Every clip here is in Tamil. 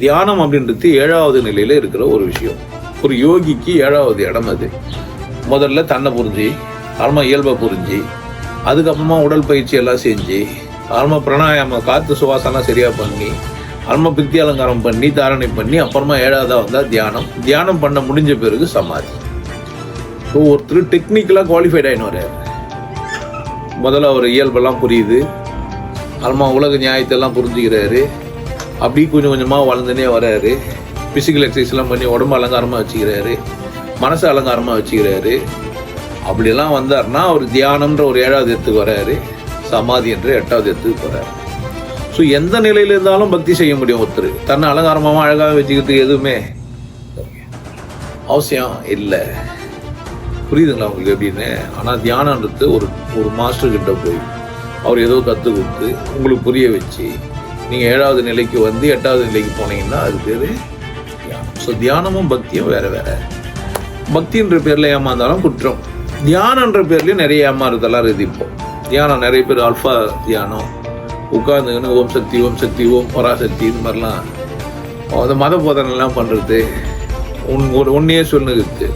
தியானம் அப்படின்றது ஏழாவது நிலையில இருக்கிற ஒரு விஷயம். ஒரு யோகிக்கு ஏழாவது இடம் அது. முதல்ல தன்னை புரிஞ்சு அப்புறமா இயல்பை புரிஞ்சு அதுக்கப்புறமா உடல் பயிற்சி எல்லாம் செஞ்சு அப்புறமா பிரணாயாம காத்து சுவாசம்லாம் சரியாக பண்ணி அப்புறமா பித்தி அலங்காரம் பண்ணி தாரணை பண்ணி அப்புறமா ஏழாவதாக வந்தால் தியானம். தியானம் பண்ண முடிஞ்ச பிறகு சமாதி. ஸோ ஒருத்தர் டெக்னிக்கலாக குவாலிஃபைட் ஆகினார் முதல்ல அவர் இயல்பெல்லாம் புரியுது. அப்புறமா உலக நியாயத்தெல்லாம் புரிஞ்சுக்கிறாரு. அப்படி கொஞ்சம் கொஞ்சமாக வளர்ந்துனே வராரு. ஃபிசிக்கல் எக்ஸசைஸ்லாம் பண்ணி உடம்பு அலங்காரமாக வச்சுக்கிறாரு. மனசு அலங்காரமாக வச்சுக்கிறாரு. அப்படிலாம் வந்தாருன்னா அவர் தியானம்ன்ற ஒரு ஏழாவது இடத்துக்கு வராரு. சமாதி என்ற எட்டாவது இடத்துக்கு வராரு ஸோ எந்த நிலையில் இருந்தாலும் பக்தி செய்ய முடியும் ஒருத்தர். தன்னை அலங்காரமாக அழகாக வச்சுக்கிறதுக்கு எதுவுமே அவசியம் இல்லை. புரியுதுங்களா உங்களுக்கு எப்படின்னு? ஆனால் தியானன்றது ஒரு ஒரு மாஸ்டர்கிட்ட போய் அவர் ஏதோ கற்றுக் கொடுத்து உங்களுக்கு புரிய வச்சு நீங்கள் ஏழாவது நிலைக்கு வந்து எட்டாவது நிலைக்கு போனீங்கன்னா அது பேர் தியானம். ஸோ தியானமும் பக்தியும் வேறு வேறு. பக்தின்ற பேரில் ஏமாந்தாலும் குற்றம். தியானன்ற பேர்லேயும் நிறைய ஏமாறுதெல்லாம் இருக்குது இப்போ. தியானம் நிறைய பேர் அல்ஃபா தியானம். உட்காந்துக்கின்னு ஓம் சக்தி ஓம் சக்தி ஓம் பராசக்தி இது மாதிரிலாம். அந்த மத போதனைலாம் பண்ணுறது உன் ஒரு ஒன்றையே சொல்லுது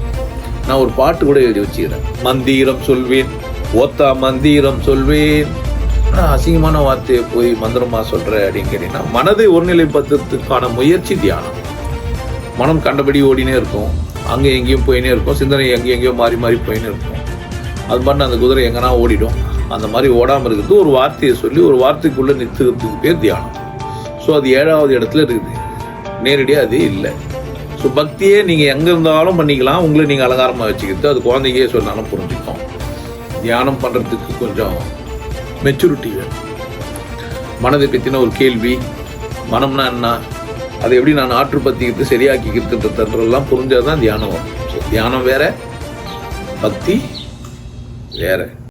நான் ஒரு பாட்டு கூட எழுதி வச்சுக்கிறேன். மந்திரம் சொல்வேன். ஓத்தா மந்திரம் சொல்வேன். அசிங்கமான வார்த்தையை போய் மந்திரமா சொல்கிற அப்படின்னு கேட்டீங்கன்னா மனதை ஒருநிலைப்படுத்துறதுக்கான முயற்சி தியானம். மனம் கண்டபடி ஓடினே இருக்கும். அங்கே எங்கேயும் போயினே இருக்கும். சிந்தனை எங்கேயும் எங்கேயோ மாறி மாறி போயினே இருக்கும். அது பண்ண அந்த குதிரை எங்கன்னா ஓடிடும். அந்த மாதிரி ஓடாமல் இருக்கிறது ஒரு வார்த்தையை சொல்லி ஒரு வார்த்தைக்குள்ளே நிறுத்துறதுக்கு பேர் தியானம். ஸோ அது ஏழாவது இடத்துல இருக்குது. நேரடியாக அது இல்லை. ஸோ பக்தியே நீங்கள் எங்கே இருந்தாலும் பண்ணிக்கலாம். உங்களை நீங்கள் அலங்காரமாக வச்சுக்கிறது அது குழந்தைக்கே சொன்னாலும் புரிஞ்சுக்கும். தியானம் பண்ணுறதுக்கு கொஞ்சம் மெச்சூரிட்டி வேணும் மனதை பற்றின ஒரு கேள்வி மனம்னா என்ன? அதை எப்படி நான் ஆற்றுப்பத்திக்கிறது சரியாக்கிக்கிறதுன்றதெல்லாம் புரிஞ்சாதான் தியானம் வரும். ஸோ தியானம் வேற பக்தி வேற.